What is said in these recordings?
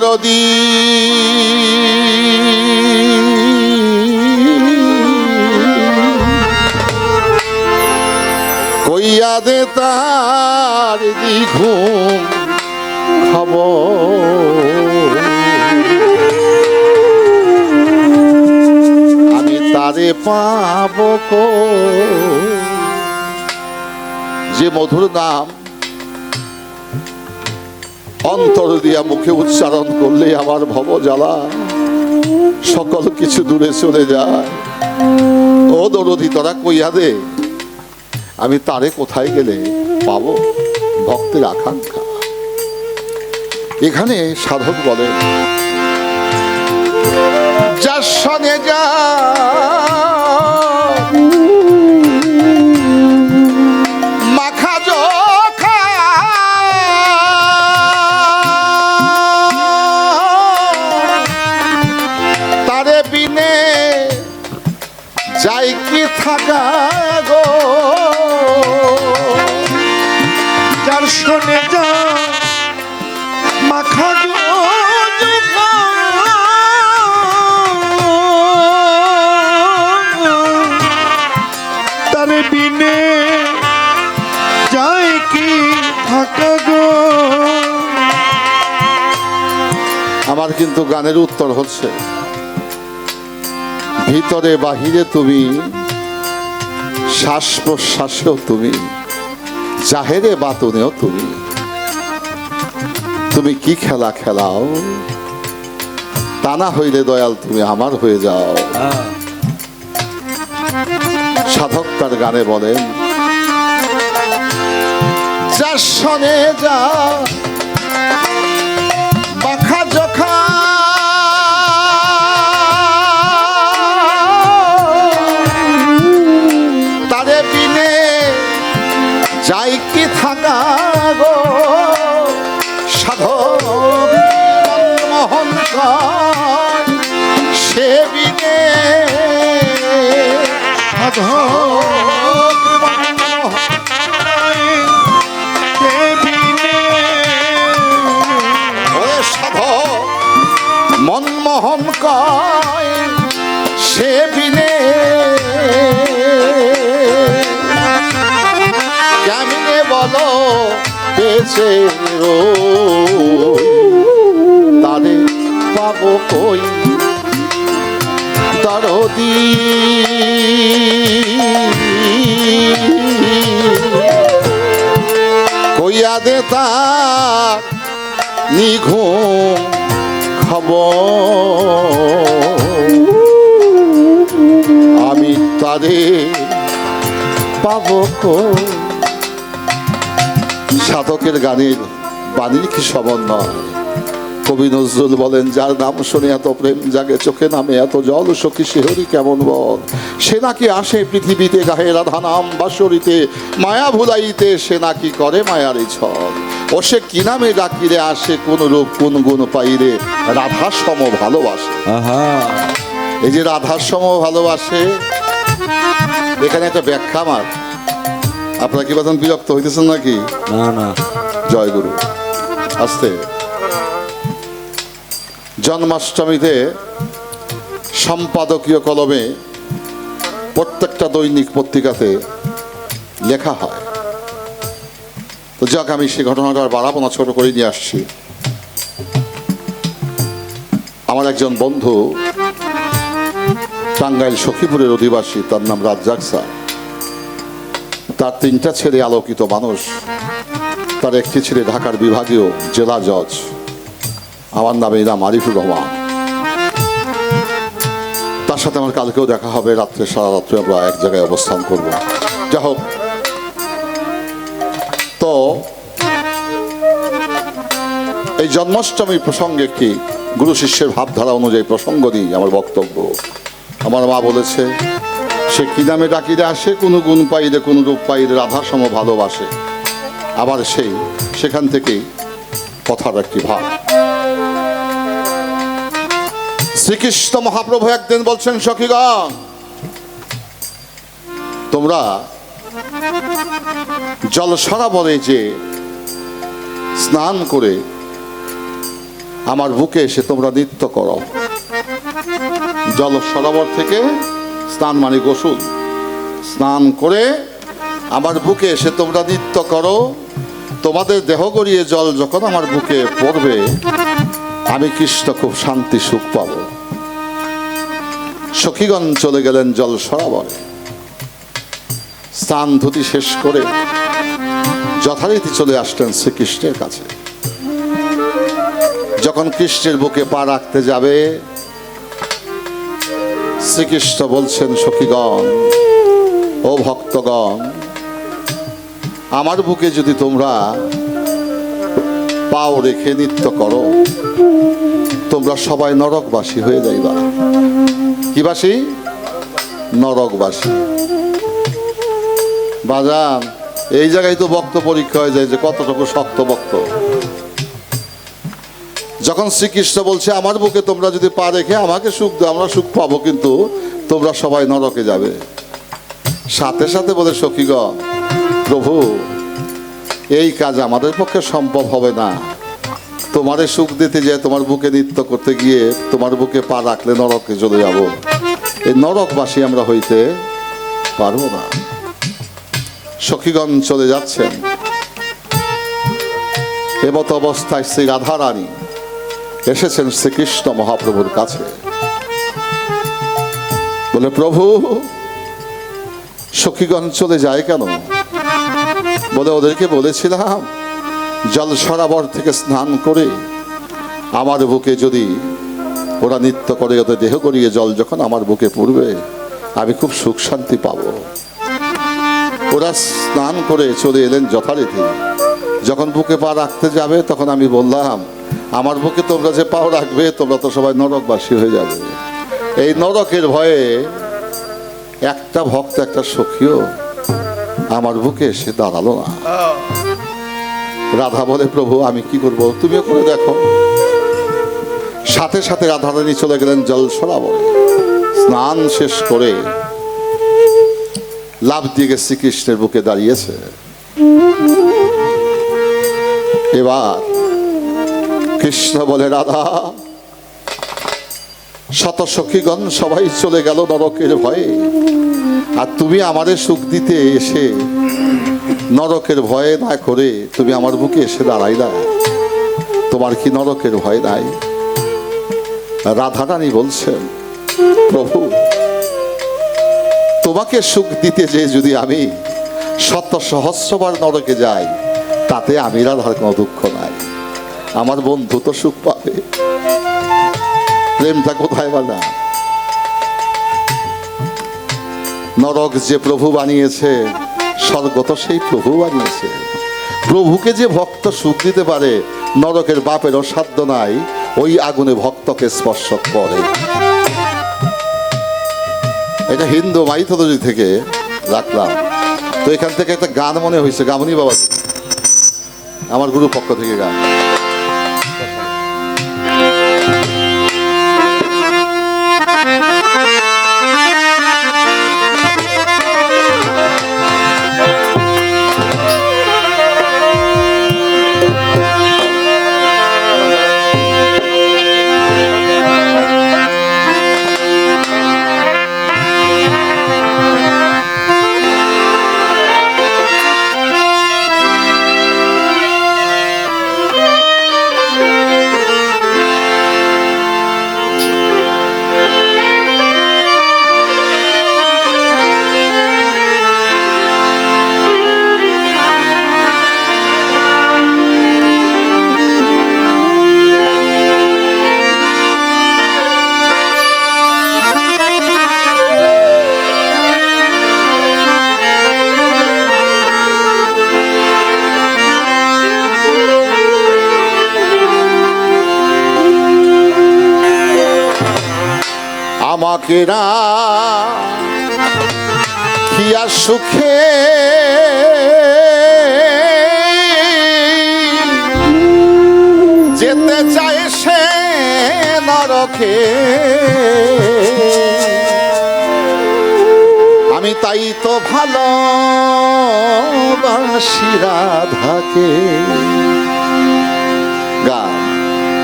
দরদি কইয়া দে তার দ্বিগুণ খবর আমি তারে পাব? যে মধুর নাম অন্তর দিয়া মুখে উচ্চারণ করলে আমার ভব জ্বালা সকল কিছু দূরে চলে যায়। ও দরদি, তোরা কইয়া দে, আমি তারে কোথায় গেলে পাব ভক্তের আকাঙ্ক্ষা? এখানে সাধক বলে যার সঙ্গে যা যাই কি থাকা গো। যার শোনে যা মাখা তারে বিনে যায় কি থাকা গো। আমার কিন্তু গানের উত্তর হচ্ছে। ভিতরে, বাহিরে তুমি শ্বাস প্রশ্বাসেও তুমি, জাহেরে বাতনেও তুমি। তুমি কি খেলা খেলাও? তা না হইলে দয়াল তুমি আমার হয়ে যাও। সাধক তার গানে বলেন, যার সনে যা গো। সাধক মোহন বেঁচে রই? তারে পাবো কই দরদি কইয়া দে তার নিঘুম খবর আমি তাদের পাবো কই? সাধকের গানের বাণীর কি সমন্বয়? কবি নজরুল বলেন যার নাম শুনে এত প্রেম জাগে চোখে নামে এত জল সখী শিহরি কেমন বল? সে নাকি আসে পৃথিবীতে গাহে রাধা নাম বাসরিতে মায়া ভুলাইতে সে নাকি করে মায়ারি ছল ও সে কি নামে ডাকিরে আসে কোন রূপ কোন গুণ পাইরে রাধা সম ভালোবাসে? এই যে রাধার সম ভালোবাসে এখানে একটা ব্যাখ্যা আমার। আপনারা কি বাদন বিরক্ত হইতেছেন নাকি? না না। জয় গুরু। আস্তে। জন্মাষ্টমীতে সম্পাদকীয় কলমে প্রত্যেকটা দৈনিক পত্রিকাতে লেখা হয়। তো যাক আমি সেই ঘটনাটা বাড়াবো না ছোট করে নিয়ে আসছি। আমার একজন বন্ধু টাঙ্গাইল সখীপুরের অধিবাসী তার নাম রাজ্জাক স্যার। তার তিনটা ছেলে আলোকিত মানুষ। তার একটি ছেলে ঢাকার বিভাগীয় জেলা জজ। আমার নামে নাম আরিফুর রহমান। তার সাথে আমার কালকেও দেখা হবে, রাত্রে, সারা রাত্রে আমরা এক জায়গায় অবস্থান করব। যাই হোক, তো এই জন্মাষ্টমী প্রসঙ্গে একটি গুরু শিষ্যের ভাবধারা অনুযায়ী প্রসঙ্গ নিয়ে আমার বক্তব্য। আমার মা বলেছে সে কি নামে ডাকিরে আসে? কোনো গুণ পাইলে কোনো রূপ পাইলে রাধা সম ভালোবাসে। আবার সেই, সেখান থেকেই কথার একটি ভাব। শ্রীকৃষ্ণ মহাপ্রভু একদিন বলছেন, সখীগণ, তোমরা জল সরাবরে যে স্নান করে আমার বুকে এসে তোমরা নৃত্য করো। জল সরোবর থেকে স্নান মানে গোসল। স্নান করে আমার বুকে এসে তোমরা নৃত্য করো। তোমাদের দেহ গড়িয়ে জল যখন আমার বুকে পড়বে, আমি কৃষ্ণ খুব শান্তি সুখ পাবো। সখীগণ চলে গেলেন জল সরাবরে। স্নান ধুতি শেষ করে যথারীতি চলে আসলেন শ্রীকৃষ্ণের কাছে। যখন কৃষ্ণের বুকে পা রাখতে যাবে শ্রীকৃষ্ণ বলছেন, সখীগণ, ও ভক্তগণ, আমার বুকে যদি তোমরা পাও রেখে নৃত্য করো, তোমরা সবাই নরকবাসী হয়ে যাইবা। কি বাসী? নরকবাসী। বাজান, এই জায়গায় তো বক্ত পরীক্ষা হয়ে যায় যে কতটুকু শক্ত বক্ত যখন শ্রীকৃষ্ণ বলছে, আমার বুকে তোমরা যদি পা রেখে আমাকে সুখ দাও, আমরা সুখ পাবো, কিন্তু তোমরা সবাই নরকে যাবে। সাথে সাথে বলে, সখীগণ, প্রভু, এই কাজ আমাদের পক্ষে সম্ভব হবে না। তোমারে সুখ দিতে যে তোমার বুকে নৃত্য করতে গিয়ে তোমার বুকে পা রাখলে নরকে চলে যাব। এই নরকবাসী আমরা হইতে পারব না। সখীগণ চলে যাচ্ছেন। এমত অবস্থায় শ্রী রাধারানী এসেছেন শ্রীকৃষ্ণ মহাপ্রভুর কাছে। বলে, প্রভু, সখীগণ চলে যায় কেন? বলে, ওদেরকে বলেছিলাম, জল সরাবর থেকে স্নান করে আমার বুকে যদি ওরা নৃত্য করে, ওদের দেহ করিয়ে জল যখন আমার বুকে পড়বে, আমি খুব সুখ শান্তি পাবো। ওরা স্নান করে চলে এলেন যথারীতি। যখন বুকে পা রাখতে যাবে, তখন আমি বললাম আমার বুকে তোমরা যে পাও রাখবে, তোমরা তো সবাই নরকবাসী হয়ে যাবে। এই নরকের ভয়ে একটা ভক্ত, একটা সখীও আমার বুকে এসে দাঁড়াল না। রাধা বলে, প্রভু, আমি কি করব? তুমিও করে দেখো। সাথে সাথে রাধারানী চলে গেলেন জল সরাবরে। স্নান শেষ করে লাভ দিয়ে শ্রীকৃষ্ণের বুকে দাঁড়িয়েছে। এবার কৃষ্ণ বলে, রাধা শত সখীগণ সবাই চলে গেল নরকের ভয়ে। আর তুমি আমাদের সুখ দিতে এসে নরকের ভয়ে না করে তুমি আমার বুকে এসে দাঁড়াইলা তোমার কি নরকের ভয় নাই? রাধারানী বলছেন, প্রভু, তোমাকে সুখ দিতে যে যদি আমি শত সহস্রবার নরকে যাই, তাতে আমি রাধার কোনো দুঃখ নাই। আমার বন্ধু তো সুখ পাবে। প্রেমটা কোথায় বানা নরক যে প্রভু বানিয়েছে, স্বর্গ তো সেই প্রভু বানিয়েছে। প্রভুকে যে ভক্ত সুখ দিতে পারে, নরকের বাপের অসাধ্য নাই, ওই আগুনে ভক্তকে স্পর্শ করে। এটা হিন্দু মাইথোলজি থেকে রাখলাম। তো এখান থেকে একটা গান মনে হয়েছে, গামনি বাবা। আমার গুরু পক্ষ থেকে গান। না কিয়া সুখে। যেতে চায় সে নরকে। আমি তাই তো ভালো রাধাকে। গান,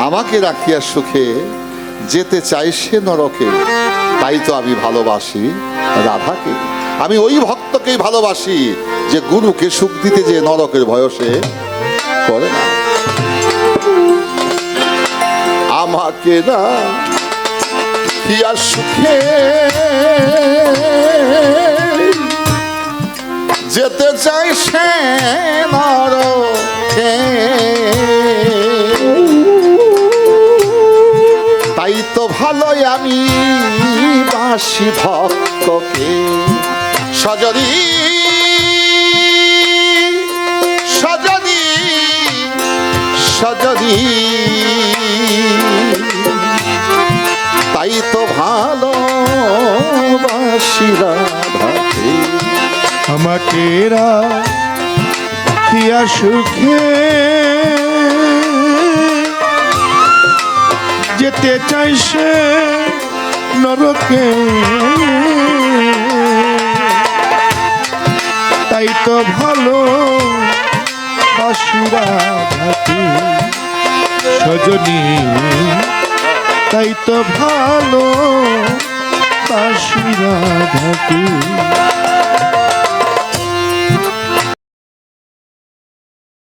আমাকে রাখিয়া সুখে। যেতে চাই সে নরকে, তাই তো আমি ভালোবাসি রাধাকে। আমি ওই ভক্তকেই ভালোবাসি যে গুরুকে সুখ দিতে যে নরকের ভয়সে করে না। আমাকে না আর সুখে যেতে চাই সে নরকে। আমি বাসি ভক্তকে সজনী সজনী সজনী। তাই তো ভালো বাসি রাধাকে। আমাকে রাখিয়া সুখে যেতে চাই সে নরকে তাই তো ভালো বাসুরা সজনী। তাই তো ভালো বাসুরা ঘাটে